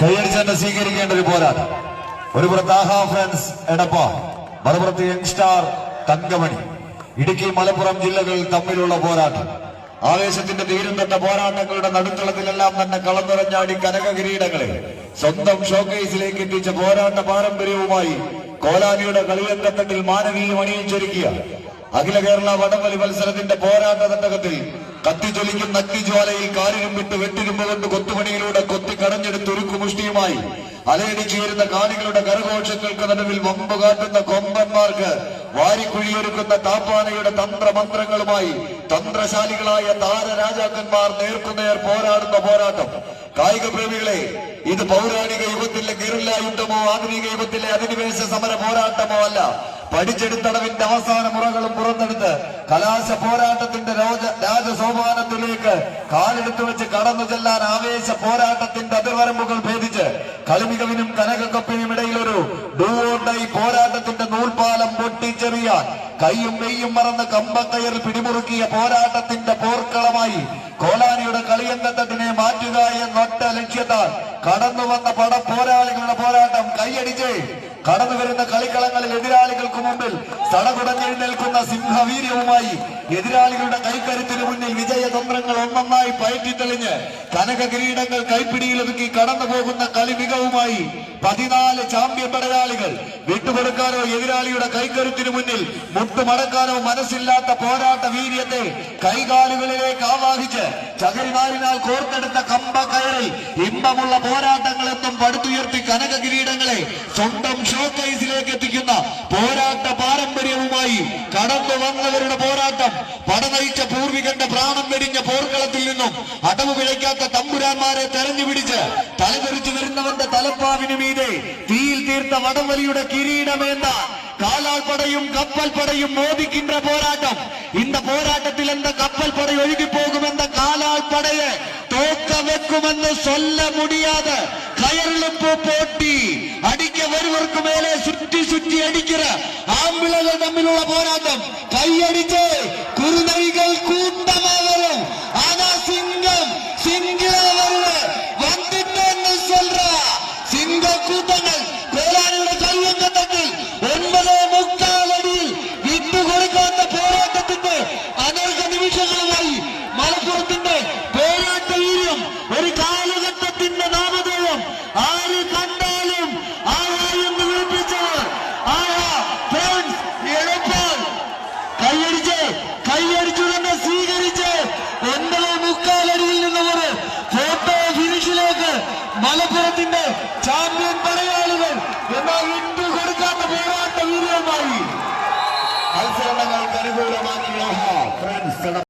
കൈയടിച്ച് തന്നെ സ്വീകരിക്കേണ്ട ഒരു പോരാട്ടം. ഒരു പുറത്ത് ആഹാ ഫ്രണ്ട്സ് എടപ്പ മലപ്പുറത്ത് യങ്സ്റ്റാർ തങ്കമണി. ഇടുക്കി മലപ്പുറം ജില്ലകൾ തമ്മിലുള്ള പോരാട്ടം. ആവേശത്തിന്റെ തീരം തൊട്ട പോരാട്ടങ്ങളുടെ നടുത്തളത്തിലെല്ലാം തന്നെ കളന്നിറഞ്ഞാടി കനക കിരീടങ്ങളെ സ്വന്തം ഷോക്കേസിലേക്ക് എത്തിച്ച പോരാട്ട പാരമ്പര്യവുമായി കോലാനിയുടെ കളിയന്ത്രത്തിൽ മാനവീയം അണിയിച്ചൊരുക്കിയ അഖില കേരള വടംവലി മത്സരത്തിന്റെ പോരാട്ട തട്ടകത്തിൽ കത്തിജ്വലിക്കുന്ന അഗ്നിജ്വാലയിൽ കാലിരുമ്പിട്ട് വിട്ട് വെട്ടിരുമ്പ് കൊണ്ട് കൊത്തുപണിയിലൂടെ കൊത്തി കടഞ്ഞെടുത്ത് ഉരുക്കുമുഷ്ടിയുമായി അലയടിച്ചു വരുന്ന കാണികളുടെ കരഘോഷങ്ങൾക്ക് നടുവിൽ വമ്പ് കാട്ടുന്ന കൊമ്പന്മാർക്ക് വാരിക്കുഴിയൊരുക്കുന്ന താപ്പാനയുടെ തന്ത്രമന്ത്രങ്ങളുമായി തന്ത്രശാലികളായ താരരാജാക്കന്മാർ നേർക്കുനേർ പോരാടുന്ന പോരാട്ടം. കായിക പ്രേമികളെ ഇത് പൗരാണിക യുഗത്തിലെ ഗിറില്ല യുദ്ധമോ ആധുനിക യുഗത്തിലെ അധിനിവേശ സമര പോരാട്ടമോ അല്ല. പഠിച്ചെടുത്തടവിന്റെ അവസാന മുറകളും പുറത്തെടുത്ത് കലാശ പോരാട്ടത്തിന്റെ രാജ രാജസോപാനത്തിലേക്ക് കാലെടുത്തു വെച്ച് കടന്നു ചെല്ലാൻ ആവേശ പോരാട്ടത്തിന്റെ അതിർവരമ്പുകൾ ഭേദിച്ച് കളിമികവിനും കനകക്കൊപ്പിനും ഇടയിലൊരു ഡൂവോണ്ടൈ പോരാട്ടത്തിന്റെ നൂൽപാലം പൊട്ടിച്ചെറിയാൻ കൈയും മെയ്യും മറന്ന് കമ്പക്കയറിൽ പിടിമുറുക്കിയ പോരാട്ടത്തിന്റെ പോർക്കളമായി കോലാനിയുടെ കളിയങ്കത്തട്ടിനെ മാറ്റുക എന്നൊറ്റ ലക്ഷ്യത്താൽ കടന്നു വന്ന പട പോരാളികളുടെ പോരാട്ടം കൈയടിച്ച് കടന്നു വരുന്ന കളിക്കളങ്ങളിൽ എതിരാളികൾക്ക് മുമ്പിൽ സടകുടഞ്ഞെഴുന്നേൽക്കുന്ന സിംഹവീര്യവുമായി എതിരാളികളുടെ കൈക്കരുത്തിന് മുന്നിൽ വിജയതന്ത്രങ്ങൾ ഒന്നൊന്നായി പയറ്റിത്തെളിഞ്ഞ് കനക കിരീടങ്ങൾ കൈപ്പിടിയിലൊതുക്കി കടന്നു പോകുന്ന കളി മികവുമായി പതിനാല് ചാമ്പ്യൻ പടയാളികൾ വിട്ടുകൊടുക്കാനോ എതിരാളിയുടെ കൈക്കരുത്തിന് മുന്നിൽ മുട്ടുമടക്കാനോ മനസ്സില്ലാത്ത പോരാട്ട വീര്യത്തെ കൈകാലുകളിലേക്ക് ആവാഹിച്ച് ചകരിനാരിനാൽ കോർത്തെടുത്ത കമ്പ കയറിൽ ഇമ്പമുള്ള പോരാട്ടങ്ങളെത്തും പടുത്തുയർത്തി കനക കിരീടങ്ങളെ സ്വന്തം ഷോക്കേസിലേക്ക് എത്തിക്കുന്ന പോരാട്ട ഭാഗമായി കടന്നു വന്നവരുടെ പോരാട്ടം. പടനയിച്ച പൂർവികന്റെ പ്രാണം വെടിഞ്ഞ പോർക്കളത്തിൽ നിന്നും അടവ് പിഴയ്ക്കാത്ത തമ്പുരാന്മാരെ തെരഞ്ഞു പിടിച്ച് തലതെറിച്ചു വരുന്നവന്റെ തലപ്പാവിനു മീതെ തീയിൽ തീർത്ത വടംവലിയുടെ കിരീടമേന്ത കാലാൾപടയും കപ്പൽ പടയും പോരാട്ടം. இந்த പോരാട്ടത്തിൽ എന്ത கப்பல் படை ஒழுகி போகும் எந்த காலால் படையை தோக்க சொல்ல പോട്ടി. അടിക്ക വരുവർക്ക് മേലെ ചുറ്റി ചുറ്റി അടിക്കര ആമ്പിളകൾ തമ്മിൽ சிங்கம் கையடித்து குருநரிகள் கூட்டமாக வரும் ஆனா சிங்கம் சிங்கில வருவ வந்துட்டேன்னு சொல்ற சிங்க கூட்டங்கள் கோலாரியோட கையங்கத்தில் ஒன்பதே முக்கால் அடியில் விட்டு கொடுக்க வந்த போராட்டத்துக்கு அநேக நிமிஷங்கள் மலப்புறத்தில் ചാമ്പ്യൻ പടയാളികൾ എന്നാൽ വിട്ടു കൊടുക്കാത്ത പോരാട്ട വീര്യവുമായി മത്സരങ്ങൾക്ക് അനുകൂലമാക്കിയ